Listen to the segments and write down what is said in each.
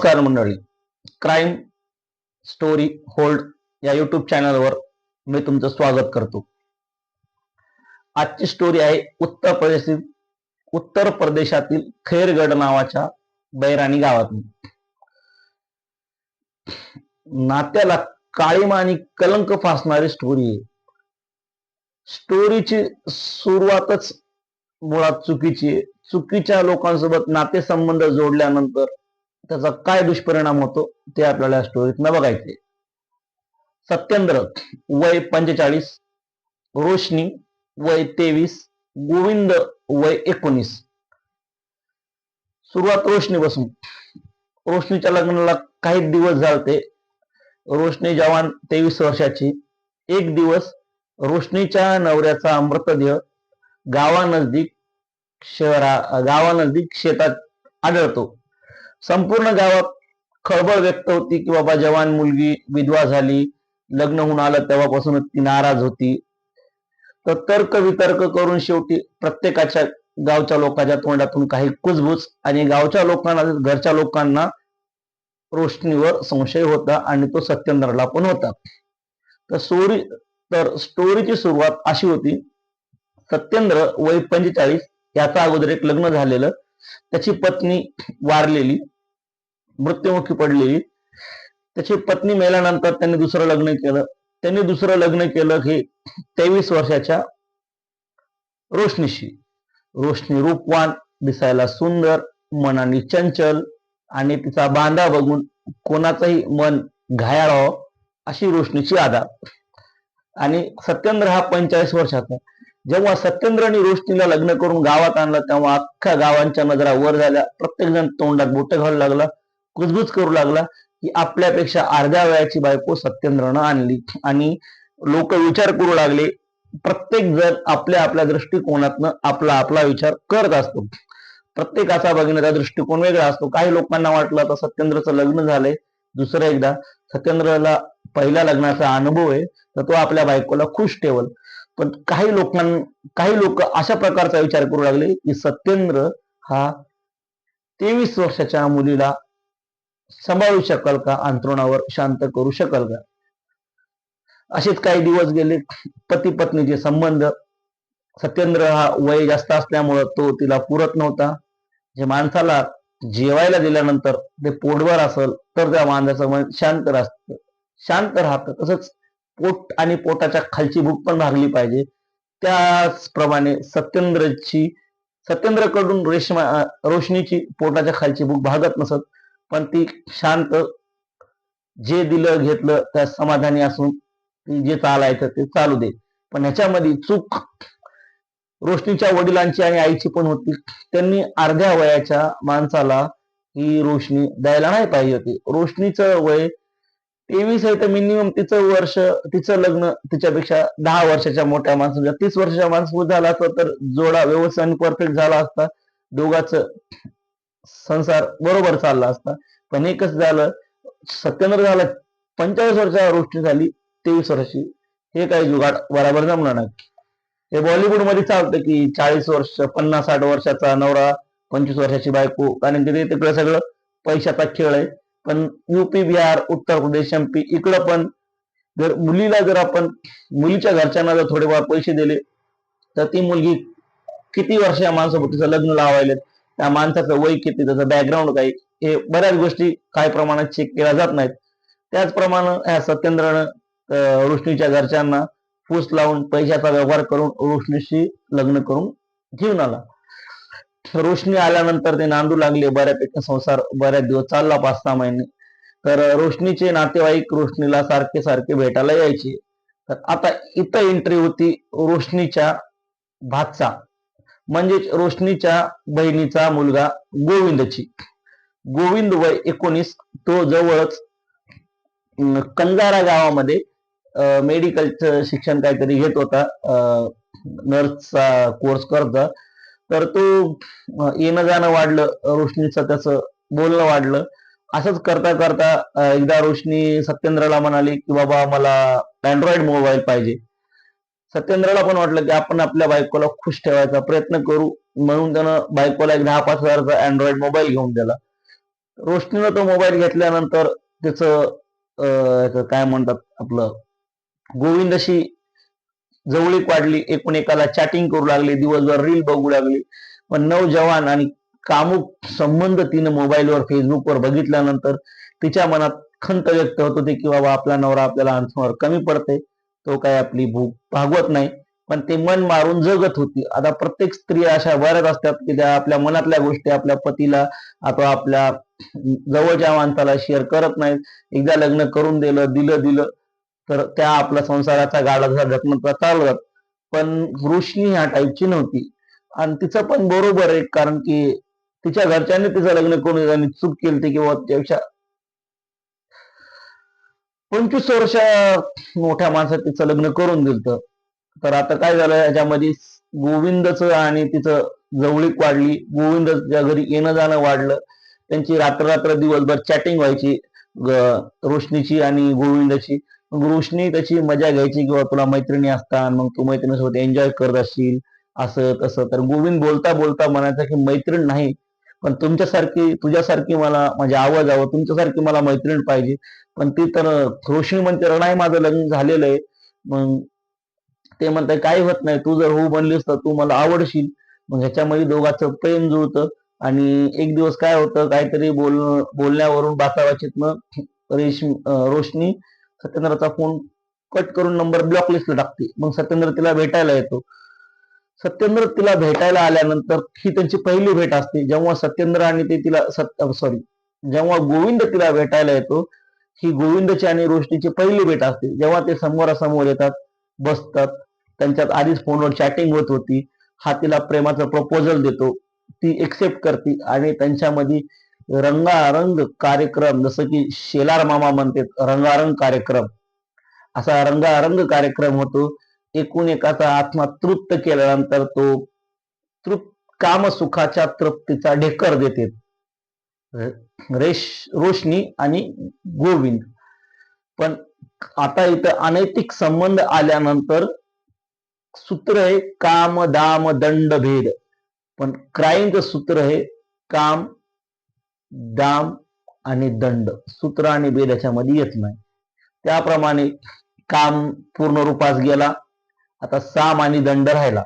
नमस्कार मंडळी. Crime story hold या युट्यूब चॅनलवर मी तुमचं स्वागत करतो. आजची स्टोरी आहे उत्तर प्रदेशातील उत्तर प्रदेशातील खैरगड नावाच्या बैराणी गावातून नात्याला काळीमा आणि कलंक फासणारी स्टोरी आहे. स्टोरीची सुरुवातच मुळात चुकीची आहे. चुकीच्या लोकांसोबत नातेसंबंध जोडल्यानंतर त्याचा काय दुष्परिणाम होतो ते आपल्याला स्टोरीतनं बघायचे सत्येंद्र वय पंचेचाळीस रोशनी वय तेवीस गोविंद वय एकोणीस. सुरुवात रोशनी बसून रोशनीच्या लग्नाला काही दिवस झालते. रोशनी जवान तेवीस वर्षाची. एक दिवस रोशनीच्या नवऱ्याचा मृतदेह गावानजदीक शहरा गावानजदीक शेतात आढळतो. संपूर्ण गावात खळबळ व्यक्त होती की बाबा जवान मुलगी विधवा झाली लग्न होऊन आलं तेव्हापासूनच ती नाराज होती. तर तर्क वितर्क करून शेवटी प्रत्येकाच्या गावच्या लोकांच्या तोंडातून काही कुजबूज आणि गावच्या लोकांना घरच्या लोकांना रोशनीवर संशय होता आणि तो सत्येंद्रला पण होता. तर स्टोरी तर स्टोरीची सुरुवात अशी होती सत्येंद्र वय पंचेचाळीस याचा अगोदर एक लग्न झालेलं त्याची पत्नी वारलेली मृत्युमुखी पडलेली. त्याची पत्नी मेल्यानंतर त्यांनी दुसरं लग्न केलं. त्यांनी दुसरं लग्न केलं हे तेवीस वर्षाच्या रोशनीशी. रोशनी रूपवान दिसायला सुंदर मनाने चंचल आणि तिचा बांधा बघून कोणाचंही मन घायाळ व्हावं अशी रोशनीची आधार आणि सत्येंद्र हा पंचेचाळीस वर्षाचा जेव्हा सत्येंद्रांनी आणि रोशनीला लग्न करून गावात आणलं तेव्हा अख्ख्या गावांच्या नजरा वर झाल्या. प्रत्येक जण तोंडात बोट घालू लागला. कुजबुज करू लागला की आपल्यापेक्षा अर्ध्या वयाची बायको सत्येंद्रनं आणली. आणि लोक विचार करू लागले. प्रत्येक जण आपल्या आपल्या दृष्टिकोनातनं आपला आपला विचार करत असतो. प्रत्येकाचा बघण्याचा दृष्टिकोन वेगळा असतो. काही लोकांना वाटलं आता सत्येंद्रचं लग्न झालंय. दुसरं एकदा सत्येंद्रला पहिल्या लग्नाचा अनुभव आहे. तर तो आपल्या बायकोला खुश ठेवल. पण काही लोकां काही लोक अशा प्रकारचा विचार करू लागले की सत्येंद्र हा तेवीस वर्षाच्या मुलीला सांभाळू शकाल का? अंतरुणावर शांत करू शकाल का? असेच काही दिवस गेले. पती पत्नीचे संबंध. सत्येंद्र हा वय जास्त असल्यामुळं तो तिला पुरत नव्हता. जे माणसाला जेवायला दिल्यानंतर ते पोटभर असेल तर त्या माणसाचं मन शांत राहत शांत राहतं. तसंच पोट आणि पोटाच्या खालची भूक पण भागली पाहिजे. त्याचप्रमाणे सत्येंद्रची सत्येंद्रकडून रेशमा रोशनीची पोटाच्या खालची भूक भागत नसत पण ती शांत जे दिलं घेतलं त्या समाधानी असून ती जे चालायचं ते चालू दे. पण ह्याच्यामध्ये चूक रोशनीच्या वडिलांची आणि आईची पण होती. त्यांनी अर्ध्या वयाच्या माणसाला ही रोशनी द्यायला नाही पाहिजे होती. रोशनीचं वय तेवीस आहे तर मिनिमम तिचं वर्ष तिचं लग्न तिच्यापेक्षा दहा वर्षाच्या मोठ्या माणसाच्या. तीस वर्षाच्या माणसं झाला असता तर जोडा व्यवस्थान परफेक्ट झाला असता. दोघाच संसार बरोबर चालला असता. पण हे कसं झालं? सत्येंद्र झालं पंचेचाळीस वर्षाच्या गोष्टी झाली तेवीस वर्षाची. हे काही जुगाड बराबर जमणार नाही. हे बॉलिवूडमध्ये चालतं की चाळीस वर्ष पन्नास साठ वर्षाचा नवरा पंचवीस वर्षाची बायको कारण की ते तिकडे सगळं पैशाचा खेळ आहे. पण युपी बिहार उत्तर प्रदेश एमपी इकडं पण जर मुलीला जर आपण मुलीच्या घरच्यांना जर थोडेफार पैसे दिले तर ती मुलगी किती वर्ष या माणसाबरोबर तिचं लग्न लावायला त्या माणसाचं वय किती? त्याचं बॅकग्राऊंड काही हे बऱ्याच गोष्टी काही प्रमाणात चेक केल्या जात नाहीत. त्याचप्रमाणे ह्या सत्येंद्रनं रोशनीच्या घरच्यांना फूस लावून पैशाचा व्यवहार करून रोशनीशी लग्न करून घेऊन आला. रोशनी आल्यानंतर ते नांदू लागले बऱ्यापैकी संसार बऱ्याच दिवस चालला पाच सहा महिने. तर रोशनीचे नातेवाईक रोशनीला सारखे सारखे भेटायला यायचे. तर आता इथं एंट्री होती रोशनीच्या भातचा म्हणजेच रोशनीच्या बहिणीचा मुलगा गोविंदची. गोविंद वय एकोणीस तो जवळच कंजारा गावामध्ये मेडिकलचं शिक्षण काहीतरी घेत होता. नर्सचा कोर्स करता तर तो येणं जाणं वाढलं रोशनीचं त्याचं बोलणं वाढलं. असंच करता करता एकदा रोशनी सत्येंद्रला म्हणाली की बाबा मला अँड्रॉइड मोबाईल पाहिजे. सत्येंद्रला पण वाटलं की आपण आपल्या बायकोला खुश ठेवायचा प्रयत्न करू. म्हणून त्यानं बायकोला एक दहा पाच हजारचा अँड्रॉइड मोबाईल घेऊन दिला. रोशनीनं तो मोबाईल घेतल्यानंतर त्याचं काय म्हणतात आपलं गोविंदशी जवळीक वाढली एकूण एकाला चॅटिंग करू लागली दिवसभर रील बघू लागली. पण नवजवान आणि कामुक संबंध तिनं मोबाईलवर फेसबुकवर बघितल्यानंतर तिच्या मनात खंत व्यक्त होत होती की बाबा आपला नवरा आपल्याला आणखीवर कमी पडते तो काय आपली भूक भागवत नाही. पण ते मन मारून जगत होती. आता प्रत्येक स्त्री अशा बऱ्याच असतात की त्या आपल्या मनातल्या गोष्टी आपल्या पतीला अथवा आपल्या जवळच्या माणसाला शेअर करत नाहीत. एकदा लग्न करून दिलं दिलं दिलं. तर त्या आपल्या संसाराचा गाडा जसा ढकलत चालवतात पण रोशनी ह्या टाईपची नव्हती. आणि तिचं पण बरोबर आहे कारण की तिच्या घरच्यांनी तिचं लग्न करून दिलं आणि चूक केली किंवा त्यापेक्षा पंचवीस वर्ष मोठ्या माणसात तिचं लग्न करून दिलं तर आता काय झालं याच्यामध्ये गोविंदचं आणि तिचं जवळीक वाढली. गोविंदच्या घरी येणं जाणं वाढलं. त्यांची रात्र रात्र दिवसभर चॅटिंग व्हायची रोशनीची आणि गोविंदाची. मग रोशनी त्याची मजा घ्यायची किंवा तुला मैत्रिणी असतात मग तू मैत्रिणीसोबत एन्जॉय करत असशील असं तसं. तर गोविंद बोलता बोलता म्हणायचा की मैत्रीण नाही पण तुमच्यासारखी तुझ्यासारखी मला म्हणजे आवाज हवं तुमच्यासारखी मला मैत्रीण पाहिजे. पण ती तर रोशनी म्हणते नाही माझं लग्न झालेलं आहे. मग ते म्हणतात काही होत नाही तू जर हो बनलीस तर तू मला आवडशील. मग ह्याच्यामध्ये दोघांचं प्रेम जुळतं आणि एक दिवस काय होतं काहीतरी बोल बोलण्यावरून बाचाबाचीतनं रेशमी रोशनी सत्येंद्रचा फोन कट करून नंबर ब्लॉक लिस्टला टाकते. मग सत्येंद्र तिला भेटायला येतो. सत्येंद्र तिला भेटायला आल्यानंतर ही त्यांची पहिली भेट असते. जेव्हा सत्येंद्र आणि ते तिला सॉरी जेव्हा गोविंद तिला भेटायला येतो ही गोविंदची आणि रोष्टीची पहिली भेट असते. जेव्हा ते समोरासमोर येतात बसतात त्यांच्यात आधीच फोनवर चॅटिंग होत होती. हा तिला प्रेमाचा प्रपोजल देतो. ती एक्सेप्ट करते आणि त्यांच्यामध्ये रंगारंग कार्यक्रम जसं की शेलार मामा म्हणते रंगारंग कार्यक्रम. असा रंगारंग कार्यक्रम होतो. एकूण एकाचा आत्मा तृप्त केल्यानंतर तो तृप्त कामसुखाच्या तृप्तीचा ढेकर देते. रेश रोशनी आणि गोविंद. पण आता इथं अनैतिक संबंध आल्यानंतर सूत्र हे काम दाम दंड भेद पण क्राईमचं सूत्र हे काम दाम आणि दंड सूत्र आणि भेद याच्यामध्ये येत नाही. त्याप्रमाणे काम पूर्ण रूपास गेला आता साम आणि दंड राहिला.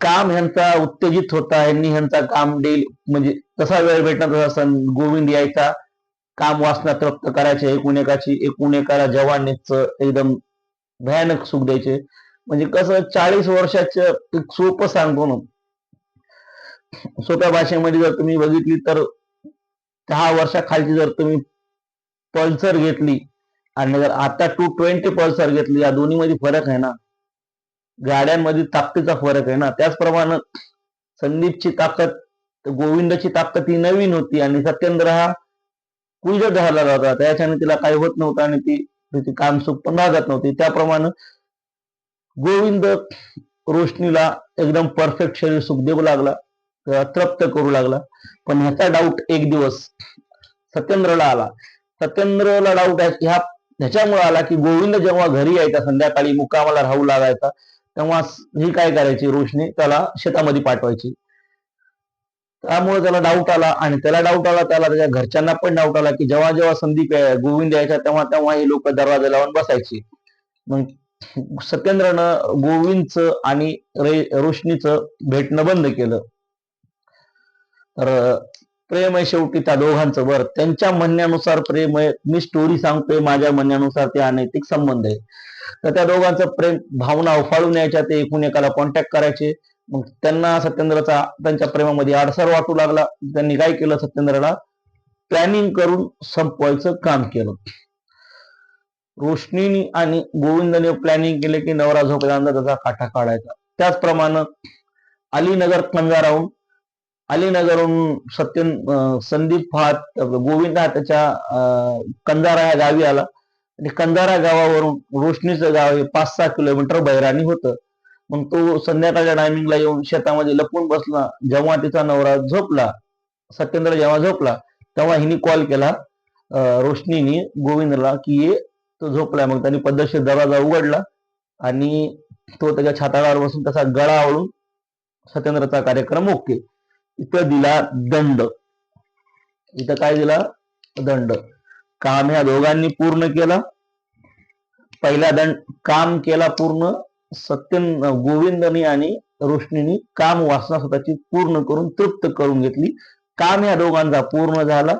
काम ह्यांचा उत्तेजित होता यांनी ह्यांचा काम डेल म्हणजे तसा वेळ भेटला तसा सण गोविंद यायचा. काम वासना तृप्त करायचे एकूण एकाची एकूण एकाला जवानीच एकदम भयानक सुख द्यायचे. म्हणजे कसं चाळीस वर्षाचं एक सोपं सांगतो ना सोप्या भाषेमध्ये जर तुम्ही बघितली तर दहा वर्षाखालची जर तुम्ही पल्सर घेतली आणि जर आता टू ट्वेंटी पल्सर घेतली या दोन्ही मध्ये फरक आहे ना? गाड्यांमध्ये ताकदीचा फरक आहे ना? त्याचप्रमाणे संदीपची ताकद गोविंदाची ताकद ही नवीन होती आणि सत्येंद्र हा कुजत झाला होता. त्याच्याने तिला काही होत नव्हतं आणि ती तिची कामसुख पण लागत नव्हती. त्याप्रमाणे गोविंद रोशनीला एकदम परफेक्ट शरीर सुख देऊ लागला. किंवा तृप्त करू लागला. पण ह्याचा डाऊट एक दिवस सत्येंद्रला आला. सत्येंद्रला डाऊट ह्या ह्याच्यामुळे आला की गोविंद जेव्हा घरी यायचा संध्याकाळी मुक्कामाला राहू लागायचा तेव्हा ही काय करायची रोशनी? त्याला शेतामध्ये पाठवायची. त्यामुळे त्याला डाऊट आला आणि त्याला डाऊट आला त्याला त्याच्या घरच्यांना पण डाऊट आला की जेव्हा जेव्हा संदीप गोविंद यायचा तेव्हा तेव्हा हे लोक दरवाजा लावून बसायची. मग सत्येंद्रनं गोविंदचं आणि रे- रोशनीचं भेटणं बंद केलं. तर प्रेम आहे शेवटी त्या दोघांचं. बरं त्यांच्या म्हणण्यानुसार प्रेम आहे. मी स्टोरी सांगतोय माझ्या म्हणण्यानुसार ते अनैतिक संबंध आहे. तर त्या दोघांचं प्रेम भावना उफाळून यायच्या ते एकूण एकाला कॉन्टॅक्ट करायचे. मग त्यांना सत्येंद्रचा त्यांच्या प्रेमामध्ये अडसर वाटू लागला. त्यांनी काय केलं सत्येंद्रला? प्लॅनिंग करून संपवायचं काम केलं. रोशनीनी आणि गोविंदने प्लॅनिंग केले की नवरा झोपल्यानंतर त्याचा काठा काढायचा. त्याचप्रमाणे अलीनगर कंजाराहून अलीनगरहून सत्यन संदीप फात गोविंद हा त्याच्या अं, कंजारा या गावी आला. आणि कंजारा गावावरून रोशनीचं गाव हे पाच सहा किलोमीटर बैराणी होतं. मग तो संध्याकाळच्या टायमिंगला येऊन शेतामध्ये लपून बसला. जेव्हा तिचा नवरा झोपला सत्येंद्र जेव्हा झोपला तेव्हा हिने कॉल केला रोशनीने गोविंदला की ये तो झोपलाय. मग त्यांनी पद्धतशीर दरवाजा उघडला आणि तो त्याच्या छाताळावर बसून त्याचा गळा आवळून सत्येंद्रचा कार्यक्रम ओके. इथं दिला दंड. इथं काय दिला? दंड. काम ह्या दोघांनी पूर्ण केला. पहिला दंड काम केला पूर्ण सत्यन गोविंदनी आणि रोशनीनी काम वासना स्वतःची पूर्ण करून तृप्त करून घेतली. काम या दोघांचा पूर्ण झाला.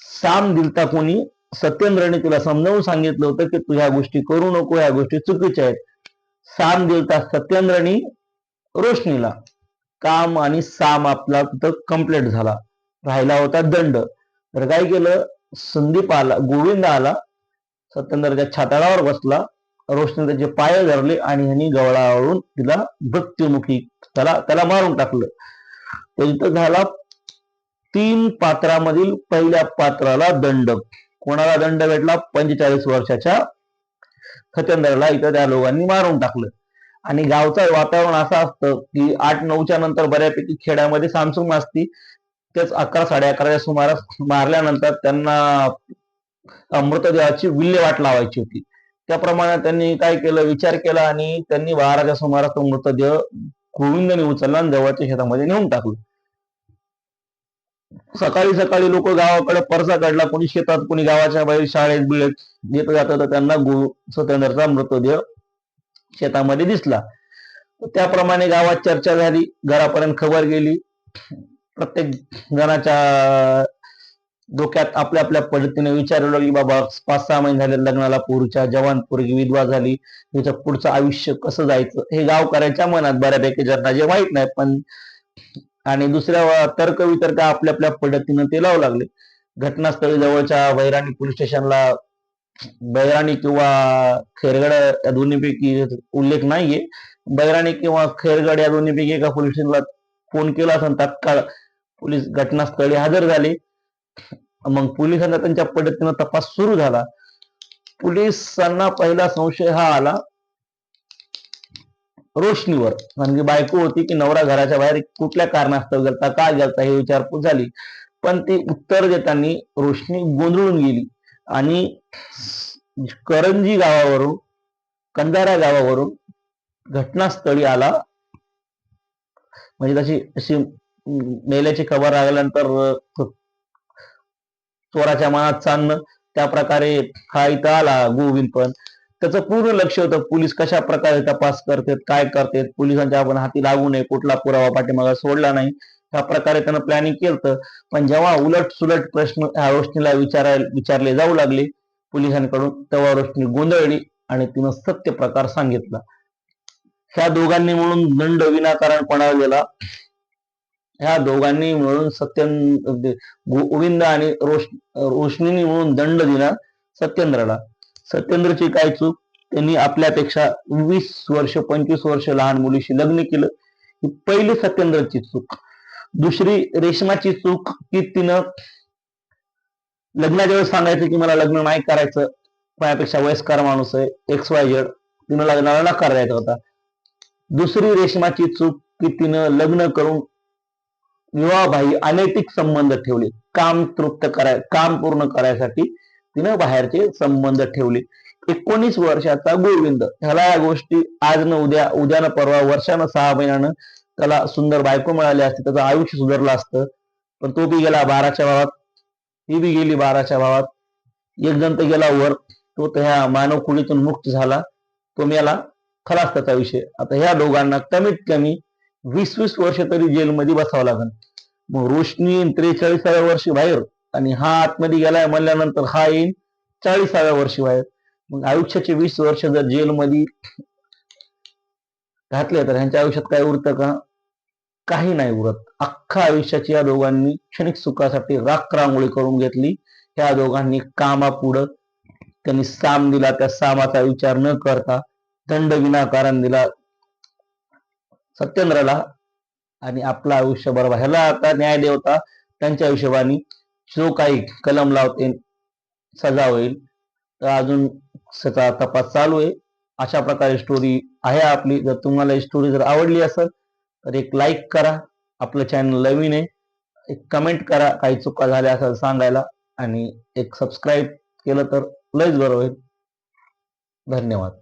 साम दिलता कोणी? सत्येंद्रने तुला समजावून सांगितलं होतं की तू ह्या गोष्टी करू नको ह्या गोष्टी चुकीच्या आहेत. साम दिलता सत्येंद्रनी रोशनीला. काम आणि साम आपला तिथं कंप्लीट झाला. राहिला होता दंड. तर काय केलं? संदीप आला गोविंद आला. सत्येंद्रच्या छाताळावर बसला. रोशने त्याचे पाय धरले आणि ह्यांनी गवळावरून तिला मृत्युमुखी त्याला त्याला मारून टाकलं. तर इथं झाला तीन पात्रामधील पहिल्या पात्राला दंड. कोणाला दंड भेटला? पंचेचाळीस वर्षाच्या सत्येंद्रला. इथं त्या लोकांनी मारून टाकलं. आणि गावचं वातावरण असं असतं की आठ नऊच्या नंतर बऱ्यापैकी खेड्यामध्ये सामसूम असती. तेच अकरा साडे अकराच्या सुमारास मारल्यानंतर त्यांना मृतदेहाची विल्हेवाट लावायची होती. त्याप्रमाणे त्यांनी काय केलं? विचार केला आणि त्यांनी बाराच्या सुमारास तो मृतदेह गोविंदने उचलला आणि जवळच्या शेतामध्ये नेऊन टाकलं. सकाळी सकाळी लोक गावाकडे परसा काढला. कोणी शेतात कोणी गावाच्या बाहेर शाळेत बिळेत येत जात तर त्यांना गो सत्येंद्रचा मृतदेह शेतामध्ये दिसला. त्याप्रमाणे गावात चर्चा झाली. घरापर्यंत खबर गेली. प्रत्येक जणाच्या डोक्यात आपल्या आपल्या पद्धतीने विचारू लागली बाबा पाच सहा महिने झाले लग्नाला पोरीच्या जवान पोरगी विधवा झाली. तिचं पुढचं आयुष्य कसं जायचं? हे गावकऱ्यांच्या मनात बऱ्यापैकी ज्यांना जे माहीत नाही. पण आणि दुसऱ्या तर्क वितर्क आपल्या आपल्या पद्धतीनं ते लावू लागले. घटनास्थळी जवळच्या वैराणी पोलीस स्टेशनला बैराणी किंवा खेरगड या दोन्हीपैकी उल्लेख नाहीये. बैराणी किंवा खेरगड या दोन्हीपैकी एका पोलीस स्टेशनला फोन केला असून तात्काळ पोलीस घटनास्थळी हजर झाले. मग पोलिसांना त्यांच्या पद्धतीनं तपास सुरू झाला. पोलिसांना पहिला संशय हा आला रोशनीवर. कारण की बायको होती की नवरा घराच्या बाहेर कुठल्या कारणास्तव गेलता का गेलता हे विचारपूस झाली. पण ती उत्तर देताना रोशनी गोंधळून गेली. आणि करंजी गावावरून कंदारा गावावरून घटनास्थळी आला. म्हणजे तशी अशी मेल्याची खबर लागल्यानंतर चोराच्या मनात चालणं त्या प्रकारे हा इथं आला गोविंद पण. त्याचं पूर्ण लक्ष होतं पोलीस कशा प्रकारे तपास करतात काय करतात? पोलिसांच्या आपण हाती लागू नये कुठला पुरावा पाठीमागा सोडला नाही. ह्या प्रकारे त्यानं प्लॅनिंग केलं पण जेव्हा उलट सुलट प्रश्न ह्या रोशनीला विचारायला विचारले जाऊ लागले पोलिसांकडून तेव्हा रोशनी गोंधळली आणि तिनं सत्य प्रकार सांगितला. ह्या दोघांनी म्हणून दंड विनाकारण पणावलेला गेला? ह्या दोघांनी मिळून सत्यन गोविंद आणि रोश रोशनीने मिळून दंड दिला सत्येंद्रला. सत्येंद्रची काय चूक? त्यांनी आपल्यापेक्षा वीस वर्ष पंचवीस वर्ष लहान मुलीशी लग्न केलं. ही पहिली सत्येंद्रची चूक. दुसरी रेशमाची चूक की तिनं लग्नाच्या वेळेस सांगायचं की मला लग्न नाही करायचं माझ्यापेक्षा वयस्कर माणूस आहे एक्स वाय झेड तिनं लग्नाला नकार द्यायचा होता. दुसरी रेशमाची चूक की तिनं लग्न करून विवाहबाही अनैतिक संबंध ठेवले काम तृप्त कराय काम पूर्ण करायसाठी तिनं बाहेरचे संबंध ठेवले. एकोणीस वर्षाचा गोविंद ह्याला या गोष्टी आज न उद्या उद्यानं परवा वर्षानं सहा महिन्यानं त्याला सुंदर बायको मिळाली असते त्याचं आयुष्य सुधारलं असतं. पण तो बी गेला बाराच्या भावात. ती बी गेली बाराच्या भावात. एक जण तर गेला वर. तो तर ह्या मानव कुळीतून मुक्त झाला. तो मेला. खलास त्याचा विषय. आता ह्या दोघांना कमीत कमी वीस वीस वर्ष तरी जेलमध्ये बसावं लागेल. मग रोशनी त्रेचाळीसाव्या वर्षी बाहेर. आणि हा आतमध्ये गेलाय म्हणल्यानंतर हा येईल चाळीसाव्या वर्षी बाहेर. मग आयुष्याचे वीस वर्ष जर जेलमध्ये घातले तर ह्यांच्या आयुष्यात काय उरतं का? काही नाही उरत. अख्खा आयुष्याची या दोघांनी क्षणिक सुखासाठी राख रांगोळी करून घेतली. ह्या दोघांनी कामापुढं त्यांनी साम दिला. त्या सामाचा विचार न करता दंड विनाकारण दिला. सत्येंद्रला आणि आपलं आयुष्य बरोबर. ह्याला आता न्याय देवता त्यांच्या हिशोबाने जो काही कलम लावते सजा होईल तर अजून त्याचा तपास चालू आहे. अशा प्रकारे स्टोरी आहे आपली. जर तुम्हाला ही स्टोरी जर आवडली असेल तर एक लाईक करा. आपलं चॅनल नवीन आहे. एक कमेंट करा काही चुका झाल्या असेल सांगायला आणि एक सबस्क्राईब केलं तर लयच बरं होईल. धन्यवाद.